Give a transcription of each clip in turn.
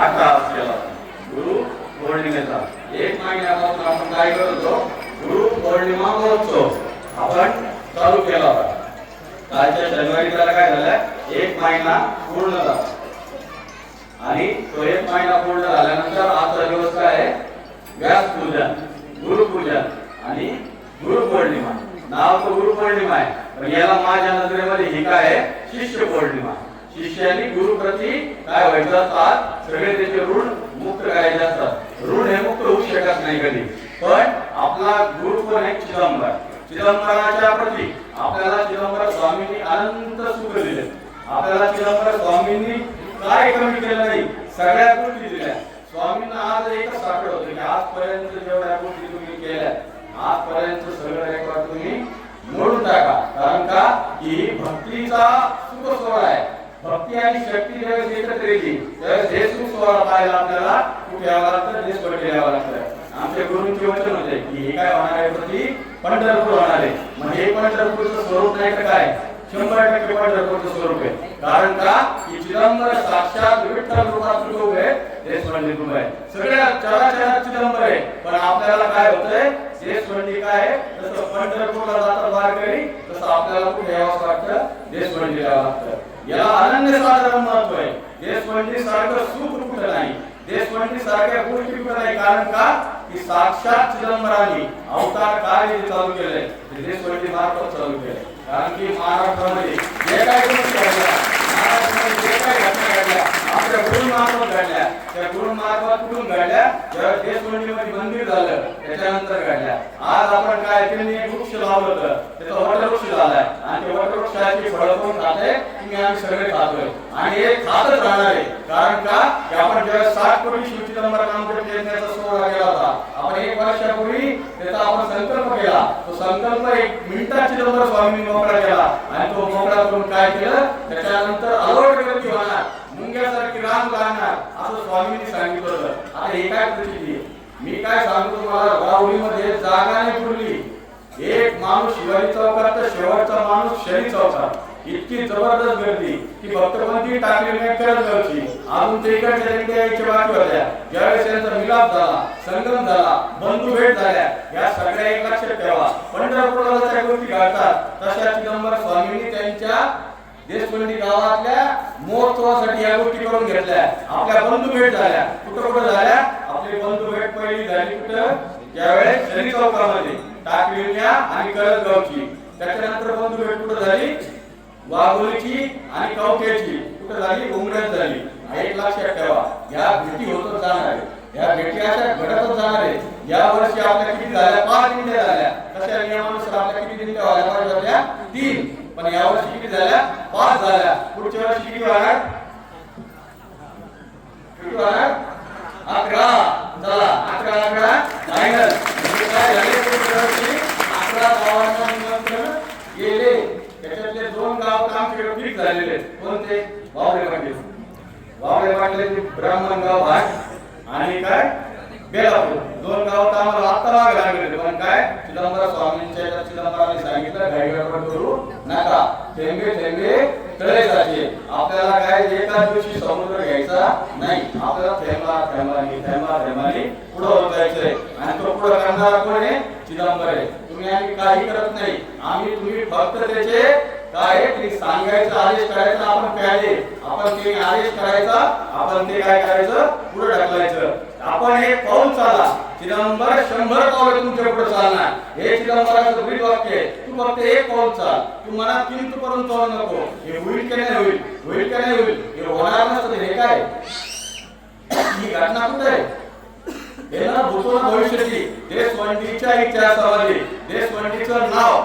आता त्रास केला गुरु पौर्णिमेचा. एक महिन्यापासून आपण काय करत होतो? गुरु पौर्णिमा महोत्सव. आपण चालू केला होता. कालच्या जानेवारी त्याला काय झालं? एक महिना पूर्ण झाला. आणि तो एक महिना पूर्ण झाल्यानंतर आजचा दिवस काय आहे? व्यास पूजन गुरुपूजन आणि गुरुपौर्णिमा नाव तर गुरुपौर्णिमा आहे. पण याला माझ्या नजरेमध्ये ही काय आहे? शिष्य पौर्णिमा. शिष्याने गुरु प्रती काय व्हायचं असतात? सगळे त्याचे ऋण मुक्त करायचे असतात. ऋण हे मुक्त होऊ शकत नाही कधी. पण आपला गुरु पण आहे. चिदंबर चिदंबराच्या प्रती आपल्याला चिदंबर स्वामींनी अनंत सुख दिले. आपल्याला चिदंबर स्वामींनी काय कमी केलं नाही? सगळ्या गोष्टी दिल्या. स्वामींना आज एकच सापड होतं की आजपर्यंत जेवढ्या गोष्टी तुम्ही केल्या आजपर्यंत सगळं रेकॉर्ड तुम्ही मोडून टाका. कारण का? की भक्तीचा सुख सोहळा आहे. भक्ती आणि शक्ती ज्यावेळेस एकत्र येते त्यावेळेस हे सुख सोहळा पाहायला आपल्याला कुठे यावं लागतं? देश पडले यावं लागतं. आमच्या गुरुंचे वचन होते. की हे काय होणार आहे? प्रति पंढरपूर होणार आहे. मग हे पंढरपूरचं स्वरूप नाही तर काय? शंभर टक्के पंढरपूरचं स्वरूप आहे. कारण का? की चिदंबर साक्षात विठ्ठल रूपात रूप आहे देश पंडित रूप आहे सगळ्या चराचरात चिदंबर आहे. पण आपल्याला काय होतंय? देश देशपंडित काय जसं पंढरपूरला जातात वारकरी तसं आपल्याला कुठे यावं लागतं? देशपंडित यावं लागतं. याला अनन्य साधारण महत्त्व आहे देशपंडित म्हणजे सारखं सुख कुठं नाही. देशपंडित म्हणजे सारख्या गोष्टी कुठं नाही. कारण का? की साक्षात चिदंबरांनी अवतार कार्य जे चालू केलंय. ते देशपंडित म्हणजे मार्फत चालू केलंय. कारण की महाराष्ट्रामध्ये जे काही गोष्टी घडल्या महाराष्ट्रामध्ये जे काही घटना घडल्या आपल्या गुरुमार्फत घडल्या. त्या गुरुमार्फत कुठून घडल्या? जेव्हा देशपंडितमध्ये मंदिर झालं त्याच्यानंतर घडल्या. आज आपण काय त्यांनी एक वृक्ष लावलं होतं. त्याचं वटवृक्ष झालाय. आणि ते वटवृक्षाची फळं कोण खाते? तुम्ही आम्ही सगळे खातोय. आणि हे खातच राहणार आहे. कारण का? की आपण जेव्हा सात कोटी शिवचिदंबर नामदेव यज्ञाचा सोहळा केला होता. आपण एक वर्षापूर्वी त्याचा आपण संकल्प केला. तो संकल्प एक मिनिटात चिदंबर स्वामींनी मोकळा केला. आणि तो मोकळा करून काय केलं? त्याच्यानंतर अलवट व्यक्ती होणार. करण्यासाठी राम लागणार असं स्वामींनी सांगितलं होतं. आता हे काय प्रचिती मी काय सांगतो तुम्हाला? वावडीमध्ये जागा नाही पुरली. एक माणूस शिवाजी चौकात तर शेवटचा माणूस शनी चौकात. इतकी जबरदस्त गर्दी. की भक्तपंथी टाकली नाही करत घरची अजून ते इकडच्या दिंड्या यायच्या बाकी होत्या. ज्यावेळेस त्यांचा मिलाप झाला संगम झाला बंधू भेट झाल्या या सगळ्या एक लक्षात ठेवा. पंढरपूरला त्या गोष्टी घालतात तशा चिदंबर स्वामींनी त्यांच्या देशबंदी गावातल्या महोत्सवासाठी या गोष्टी करून घेतल्या. आपल्या बंधू भेट झाल्या. कुठं कुठं झाल्या? आपली बंधू भेट पहिली झाली कुठं? ज्यावेळेस शनी चौकामध्ये. टाकलेल्या आणि करदगावची त्याच्यानंतर बंधू भेट कुठं झाली? वाघोलीची आणि कवक्याची. कुठं झाली? उमऱ्यात झाली. एक लक्षात ठेवा. या भेटी होतच जाणार आहे. या भेटी अशा घडतच जाणार आहे या वर्षी आपल्या किती झाल्या? पाच दिंड्या झाल्या. तशा नियमानुसार आपल्या किती दिंड्या व्हायला पाहिजे होत्या तीन. पण या वर्षी किती झाल्या? पाच झाल्या. पुढच्या वर्षी किती वाहणार किती वाहणार अकरा. चला अकरा अकरा. फायनल म्हणजे काय झाले पुढच्या वर्षी? अकरा गावांना निमंत्रण गेले. त्याच्यातले दोन गाव आमच्याकडे फिक्स झालेले कोणते? वावरे पाटील. वावरे पाटलांचे ब्राह्मण गाव भाग आणि काय? बेलापूर. दोन गावात आम्हाला आत्ता राग लागले पण काय? चिदंबरा स्वामींच्या याच्यात चिदंबराने सांगितलं घाई गडबड करू नका. थेंबे थेंबे तळे जाते. आपल्याला काय? एका दिवशी समुद्र घ्यायचा नाही. आपल्याला थेंबा थेंबानी थेंबा थेंबानी पुढं होत जायचंय. आणि तो पुढं करणारा कोण आहे? चिदंबर आहे. तुम्ही आम्ही काही करत नाही. आम्ही तुम्ही फक्त त्याचे काय सांगायचं आदेश करायचा आपण प्याले आपण ते आदेश करायचा आपण ते काय करायचं? पुढे ढकलायचं. आपण हे पाऊल चाला. चिदंबर शंभर पावलं तुमच्यापुढे चालणार. हे चिदंबराचं ब्रीद वाक्य आहे. तू फक्त एक पाऊल चाल. तू मनात किंतु करून चालू नको. हे होईल की नाही होईल? होईल की नाही होईल? हे होणार नसतं हे काय? ही घटना कुठे आहे? हे ना भूतो ना भविष्याची देशवंतीच्या इतिहासामध्ये देशवंतीचं नाव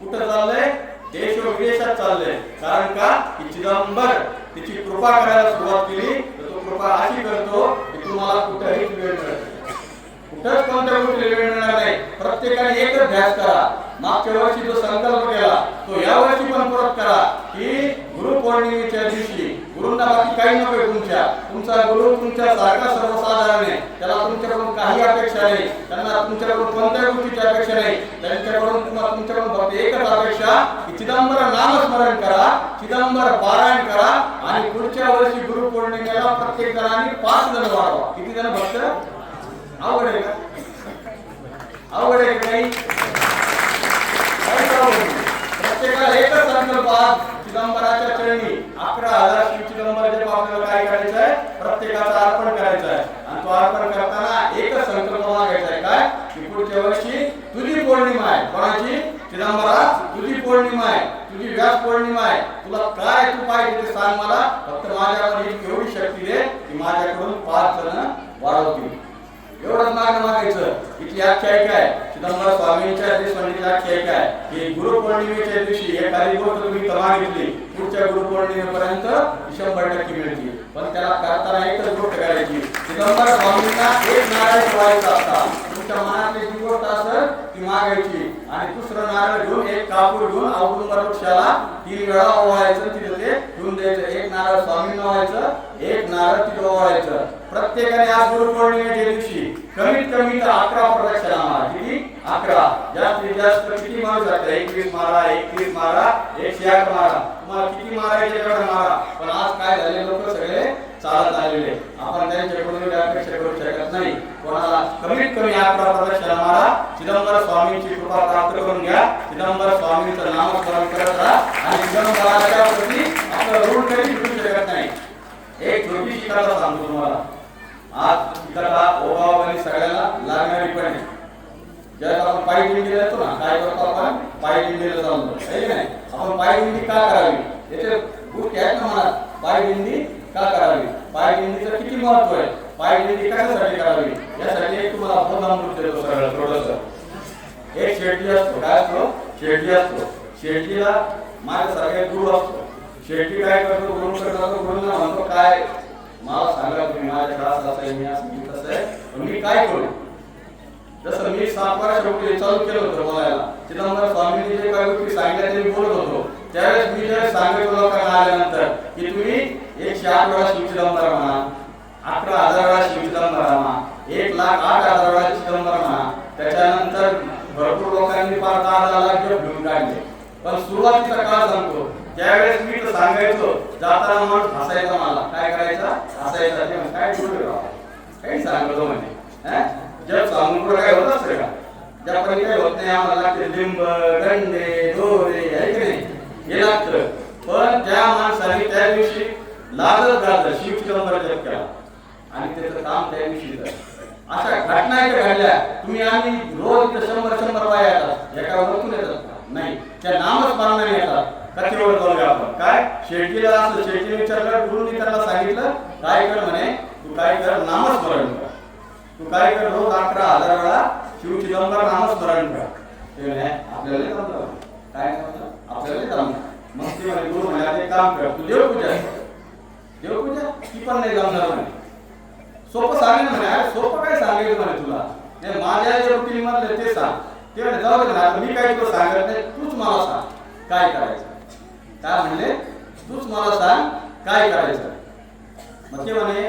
कुठं चाललंय? देश व विदेशात चाललंय. कारण का? की चिदंबर तिची कृपा करायला सुरुवात केली. तर तो कृपा अशी करतो की तुम्हाला कुठेही वेळ मिळत नाही. कुठंच कोणत्या गोष्टीला वेळ मिळणार नाही. प्रत्येकाने एकच ध्यास करा. मागच्या वर्षी जो संकल्प केला तो या वर्षी पण परत करा. की गुरु पौर्णिमेच्या दिवशी गुरु गुरुंना बाकी काही नको तुमच्या. तुमचा गुरु तुमच्या सारखा सर्वसाधारण आहे. त्याला तुमच्याकडून काही अपेक्षा नाही. त्यांना तुमच्याकडून कोणत्याही गोष्टीची अपेक्षा नाही. त्यांच्याकडून तुम्हाला तुमच्याकडून फक्त एकच अपेक्षा की चिदंबर नामस्मरण करा चिदंबर पारायण करा आणि पुढच्या वर्षी गुरु पौर्णिमेला प्रत्येक जणांनी पाच जण वाढवा. किती जण भक्त? अवघड आहे का? अवघड आहे का प्रत्येकाला एकच संकल्प आज चिदंबराच्या चरणी. अकरा हजार शिव चिदंबराच्या आपल्याला काय करायचं आहे? प्रत्येकाचं अर्पण करायचं आहे. आणि तो अर्पण करताना एकच संकल्प मागायचा आहे काय? की पुढच्या वर्षी तुझी पौर्णिमा आहे. कोणाची? चिदंबरा तुझी पौर्णिमा आहे. तुझी व्यास पौर्णिमा आहे. तुला काय तू पाहिजे ते सांग मला. फक्त माझ्यामध्ये एक एवढी शक्ती दे की माझ्याकडून पाच जण वाढवतील. एवढंच मागणं मागायचं. इथली आख्यायिका आहे. चिदंबर स्वामींच्या देशवाणीची आख्यायिका आहे. की गुरुपौर्णिमेच्या दिवशी एखादी गोष्ट तुम्ही तर मागितली. पुढच्या गुरुपौर्णिमेपर्यंत ती शंभर टक्के मिळते पण त्याला करताना एकच गोष्ट करायची. चिदंबर स्वामींना एक नारळ ठेवायचा असता. तुमच्या मनातली जी गोष्ट असेल ती मागायची. आणि दुसरं नारळ घेऊन एक कापूर घेऊन औदुंबर वृक्षाला तीन वेळा ओवाळायचं तिथे ते घेऊन द्यायचं. एक नारळ स्वामींना व्हायचं एक नारळ तिथे ओवाळायचं. प्रत्येकाने आज गुरुपौर्णिमेच्या दिवशी कमीत कमी तर अकरा प्रदक्षिणा मारा किती अकरा. जास्तीत जास्त किती मारू शकता एकवीस मारा एकतीस मारा एकशे आठ मारा. तुम्हाला किती मारायचे तेवढं मारा. पण आज काय झाले लोक सगळे? चालत आलेले. आपण त्यांच्याकडून अपेक्षा करू शकत नाही. कोणाला कमीत कमी अकरा प्रदक्षिणा मारा चिदंबर स्वामींची कृपा प्राप्त करून घ्या. चिदंबर स्वामींचं नामस्मरण करत राहा. आणि चिदंबराच्या प्रती आपलं ऋण कधी भेटू शकत नाही एक छोटीशी कथा सांगतो तुम्हाला आज ही कथा ओबावानी सगळ्याला लागणारी पण आहे ज्यावेळेस आपण पायी दिंडीला येतो ना काय करतो आपण पायी दिंडीला चालतो आहे की नाही आपण पायी दिंडी का करावी याचे गोष्टी आहेत ना मनात पायी दिंडी का करावी पायी दिंडीचं किती महत्त्व आहे पायी दिंडी कशासाठी करावी यासाठी एक तुम्हाला बोधामृत देतो सगळं थोडस एक शेट्टी असतो काय असतो शेट्टी असतो शेट्टीला माझ्यासारखा एक गुरु असतो शेट्टी काय करतो गुरु करतो गुरुला म्हणतो काय? मला सांगा तुम्ही माझ्या त्रास असं मी असं मी तसं आहे. मी काय करू? जसं मी सात शेवटी चालू केलं होतं बोलायला चिदंबरम स्वामींनी जे काही गोष्टी सांगितल्या ते मी बोलत होतो. त्यावेळेस मी ज्यावेळेस सांगितलं लोकांना आल्यानंतर की तुम्ही एकशे आठ वेळा शिव चिदंबरम म्हणा अकरा हजार वेळा शिव चिदंबरम म्हणा एक लाख आठ हजार वेळा चिदंबर म्हणा त्याच्यानंतर भरपूर लोकांनी पाच दहा दहा लाख जप घेऊन काढले. पण सुरुवातीचा काळ सांगतो त्यावेळेस मी तर सांगायचो जाताना माणूस हसायचा मला. काय करायचा? हसायचा. ते काय बोलू काही सांगतो म्हणे. जग सांगून पुढे काय होत असतं का? ज्यापणी काही होत नाही आम्हाला ते लिंब गंडे डोरे आहे की नाही? हे लागतं. पण त्या माणसाने त्या दिवशी लागत गाजलं शिवचंद्र जप केला. आणि त्याचं काम त्या दिवशी अशा घटना इथे घडल्या. तुम्ही आम्ही रोज इथं शंभर शंभर बाया येतात. एका ओळखून येतात. नाही त्या नामस्मरणाने येतात. कथेवर आपण. काय? शेळकीला असं शेळटी विचारलं गुरुनी त्याला सांगितलं काय कर म्हणे तू काय कर नामस्मरण कर. तू काय कर रोज अकरा हजार वेळा शिव चिदंबर नामस्मरण कर. ते म्हणे आपल्याला जमलं काय नाही आपल्याला जमलं. मग ते म्हणे गुरु म्हणे "आता काम कर तू देवपूजा कर. देवपूजा? ती पण नाही जमणार म्हणे. सोपं सांगेल म्हणे सोपं काय सांगेल म्हणे तुला? नाही माझ्या जे रुटीन मधले ते सांग. ते म्हणे जाऊ दे मी काही तुला सांगत नाही तूच मला सांग. काय करायचं? काय म्हणले? तूच मला सांग काय करायचं? मग ते म्हणे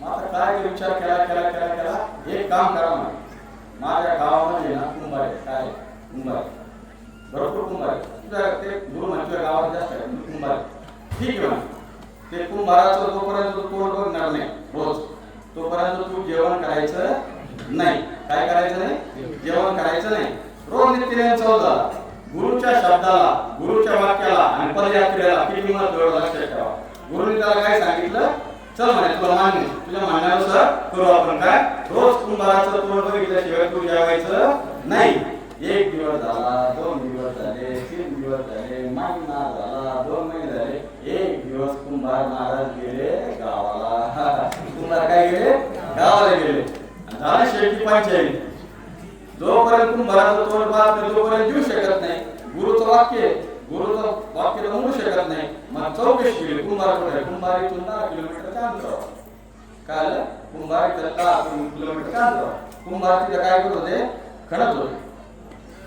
मात्र काय विचार केला केला केला केला? एक काम करा म्हणे. माझ्या गावामध्ये ना कुंभार आहे काय कुंभार आहे. भरपूर कुंभार आहे तुझ्या ते गुरु म्हणजे गावात जास्त आहे कुंभार आहे. ठीक आहे म्हणे. ते कुंभाराचं जोपर्यंत तू तोंड बघणार नाही रोज तोपर्यंत तू जेवण करायचं नाही. काय करायचं नाही? जेवण करायचं नाही. रोज नित्यनेम चौदा गुरुच्या शब्दाला गुरुच्या वाक्याला आणि पदयात्रेला किती मत एवढं लक्षात ठेवा. गुरुने त्याला काय सांगितलं? चल म्हणे तुला मान्य तुझ्या मान्यानुसार करू आपण काय? रोज कुंभाराचं तोंड बघितल्याशिवाय तू जेवायचं नाही. एक दिवस झाला दोन दिवस झाले तीन दिवस झाले महिना झाला दोन महिने झाले. एक दिवस कुंभार महाराज गेले गावाला. कुंभार काय गेले? गावाला गेले. आणि झालं शेवटी पंचायत. जोपर्यंत कुंभाराचं तोंड पाहत नाही तोपर्यंत देऊ शकत नाही गुरुचं वाक्य आहे. गुरुचं वाक्य म्हणू शकत नाही मग चौकशी केली कुंभार इथून दहा किलोमीटर अंतरावर काय आलं कुंभार इथं दहा काम अंतरावर कुंभार तिथे काय करत होते? खणत होते.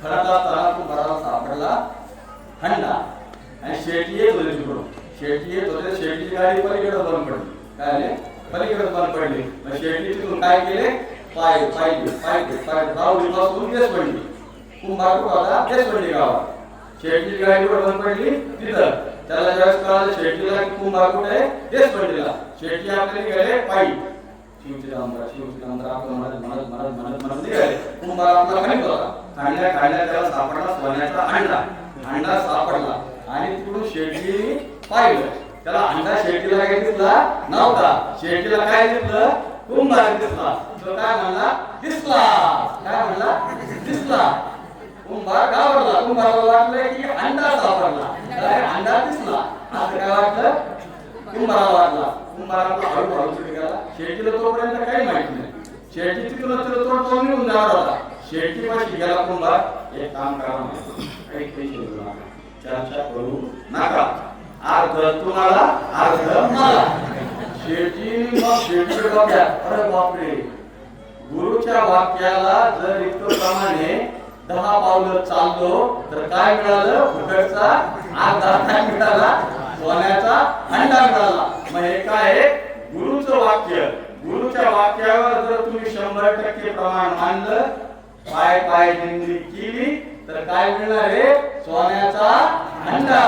खणत असताना कुंभाराला सापडला हंडा. आणि शेटी येत होते तिकडून. शेटी येत होते शेटीची गाडी पलीकडे बंद पडली. काय पलीकडे बंद पडली. मग शेटी तिथून काय केले? पाय पाय पाय पाय राहुली पासून तेच पडली. कुंभार होता तेच पडली गावात. शेटीची गाडी कुठे बंद पडली? तिथं. त्याला ज्यावेळेस कळालं शेटीला की कुंभार कुठे देश पडलेला. शेटी आपल्याला गेले पायी. शिवची डांबरा शिवची डांबरा आपलं म्हणत म्हणत म्हणत म्हणत म्हणत निघाले कुंभार आपला खाली होता. खांड्या खांड्या त्याला सापडला सोन्याचा अंडा. अंडा सापडला. आणि तिकडून शेटी पाहिलं त्याला अंडा शेतीला काय दिसला नव्हता. शेतीला काय दिसलं कुंभार दिसला तो काय म्हणला? दिसला. काय म्हणला? दिसला. कुंभार घाबरला. कुंभाराला वाटलं की अंडा सापडला. काय अंडा दिसला. असं काय वाटलं? कुंभाराला वाटला. कुंभाराला हळू हळू तिथे गेला शेतीला तोपर्यंत काही माहिती नाही. शेती तिथून तिथं तो तोड निघून जाणार होता. शेती पाशी गेला कुंभार एक काम करा काही पैसे चर्चा करू नका. अर्ध तुम्हाला अर्ध मला. शेती मग शेती बघा अरे बापरे. गुरुच्या वाक्याला जर इतकं प्रमाणे दहा पावलं चाललो तर काय मिळालं? फुकटचा अर्धा काय मिळाला सोन्याचा अंडा मिळाला. मग हे काय आहे? गुरुचं वाक्य. गुरुच्या वाक्यावर जर तुम्ही शंभर टक्के प्रमाण मानलं पाय पाय निंदी केली तर काय मिळणार आहे? सोन्याचा अंडा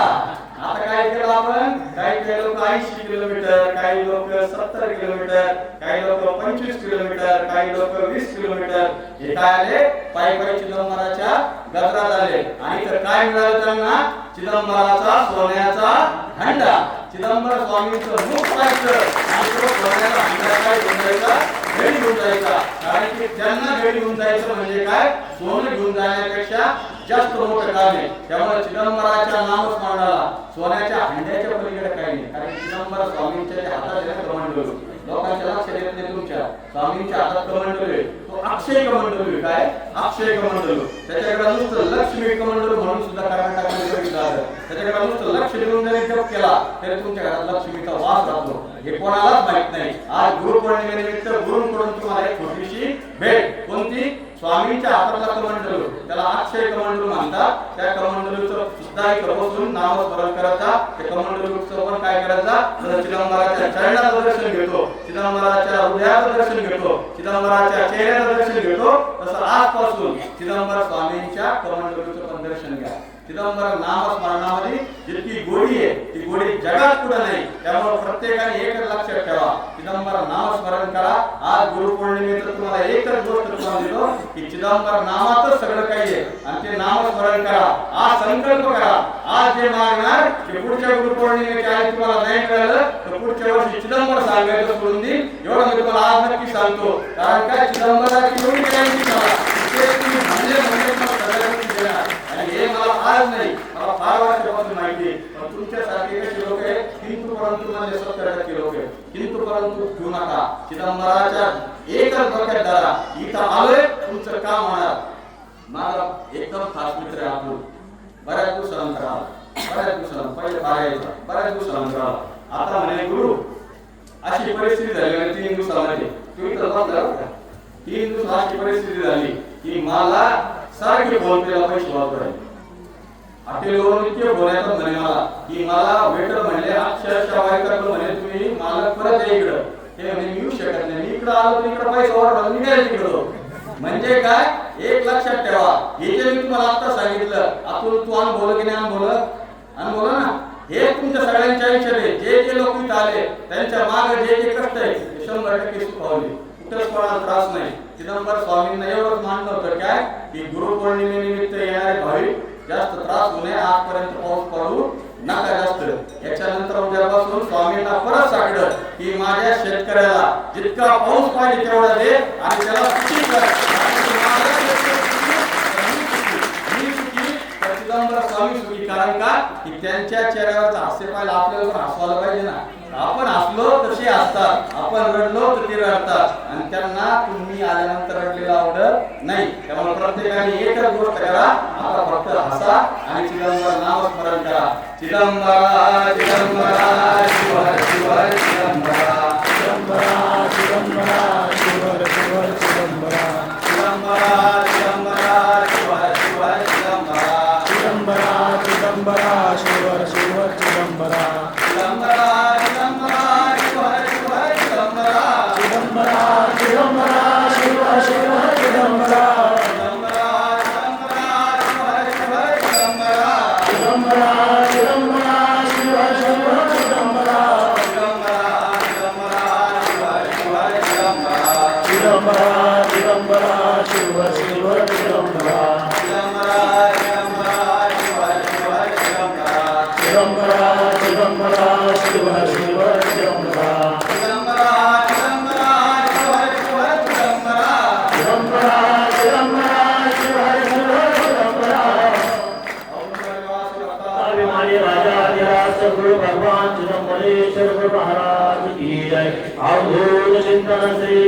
आता काय केलं आपण? काही काही लोक ऐंशी किलोमीटर काही लोक सत्तर किलोमीटर काही लोक पंचवीस किलोमीटर काही लोक वीस किलोमीटर. हे काय आले? पायी पायी चिदंबराच्या गजरात आले. आणि तर काय मिळालं त्यांना? चिदंबराचा सोन्याचा हंडा. चिदंबर स्वामीचं मुख पाहायचं आणि तो सोन्याचा हंडा काय घेऊन भेट घेऊन जायचा. कारण की त्यांना भेट घेऊन जायचं म्हणजे काय? सोनं घेऊन जाण्यापेक्षा जास्त मोठं काम आहे त्यामुळे चिदंबराच्या नामस्मरणाला सोन्याच्या हंड्याच्या पलीकडे काही नाही. कारण चिदंबर स्वामींच्या हातात आहे लोकांच्या लक्षात येत नाही तुमच्या. स्वामींच्या हातात कमंडलू तो अक्षय कमंडलू काय? अक्षय कमंडलू त्याच्याकडे नुसतं लक्ष्मी कमंडलू म्हणून सुद्धा कर्नाटकामध्ये बघितलं त्याच्याकडे नुसतं लक्ष देऊन जरी जप केला तरी तुमच्या घरात लक्ष्मीचा वास राहतो. हे कोणालाच माहीत नाही. आज गुरुपौर्णिमेनिमित्त गुरुंकडून तुम्हाला एक छोटीशी भेट. कोणती? स्वामींच्या हातातला कमंडलू. त्याला अक्षय कमंडलू म्हणतात. त्या कमंडलूचं सुद्धा एक बसून नामस्मरण करायचा त्या कमंडलूचं पण काय करायचा तर चिदंबराच्या चरणाचं दर्शन घेतो. चिदंबराच्या हृदयाचं दर्शन घेतो. चिदंबराच्या चेहऱ्याचं दर्शन घेतो. तसं आजपासून चिदंबर स्वामींच्या कमंडलूचं पण दर्शन घ्या. चिदंबर नामस्मरणामध्ये जितकी गोडी आहे ती गोडी जगात कुठं नाही त्यामुळे प्रत्येकाने एकच लक्षात ठेवा. चिदंबर नामस्मरण करा. आज गुरुपौर्णिमेचं तुम्हाला एकच गोष्ट तुम्हाला देतो की चिदंबर नामातच सगळं काही आहे. आणि ते नामस्मरण करा. आज संकल्प करा. आज जे मागणार की पुढच्या गुरुपौर्णिमेच्या आधी तुम्हाला नाही कळलं तर पुढच्या वर्षी चिदंबर सांगायचं सोडून देईल एवढं मी तुम्हाला आज नक्की सांगतो. कारण काय चिदंबराची एवढी गॅरंटी करा आणि हे मला आज नाही मला फार वर्षापासून माहिती आहे पण तुमच्यासारखे कसे लोक आहेत किंतु परंतु म्हणजे सत्तर टक्के लोक किंतु परंतु घेऊ नका चिदंबराच्या एकच डोक्यात धरा इथं आलोय तुमचं काम होणार माझा एकदम खास मित्र आहे आपण बऱ्याच दिवसानंतर आला बऱ्याच दिवसानंतर पहिले बाहेर बऱ्याच दिवसानंतर आला आता म्हणे गुरु अशी परिस्थिती झाली म्हणे तीन दिवसामध्ये तू इथं बसला का? तीन दिवस अशी परिस्थिती झाली की मला सारखे फोन पेला पैसे वापरायचे हॉटेलवरून इतके बोलायचं म्हणे मला की मला वेटर म्हणले अक्षरशः वाईकडं म्हणे तुम्ही मालक परत या इकडं. हे म्हणे मी येऊ शकत नाही. मी इकडं आलो तर इकडं पैसा वाढवला मी तिकडं म्हणजे काय? एक लक्षात ठेवा. हे जे मी तुम्हाला आता सांगितलं आपण तू अनुभवलं की नाही अनुभवलं अनुभवलं ना. हे तुमच्या सगळ्यांच्या आयुष्यात आहे. जे जे लोक इथं आले त्यांच्या माग जे जे कष्ट आहे ते शंभर टक्के सुखावले. कुठंच कोणाला त्रास नाही. चिदंबर स्वामींना एवढंच मानलं होतं काय? की गुरुपौर्णिमेनिमित्त येणारे भाविक जास्त त्रास होऊ नये आजपर्यंत पाऊस पडू नका जास्त. याच्यानंतर उद्यापासून स्वामींना परत सांगलं की माझ्या शेतकऱ्याला जितका पाऊस पाहिजे तेवढा दे आणि त्याला सुखी कर. स्वामी सुखी. कारण का? की त्यांच्या चेहऱ्यावरचा हास्य पाहिला आपल्याला हसवायला पाहिजे ना. आपण असलो तसे असतात. आपण रडलो तर ते रडतात. आणि त्यांना तुम्ही आल्यानंतर रडलेलं आवडत नाही. त्यामुळे प्रत्येकाने एकच गोष्ट करा. आता फक्त हसा आणि चिदंबर नामस्मरण करा. चिदंबरा चिदंबरा शिवाय शिवाय 하나님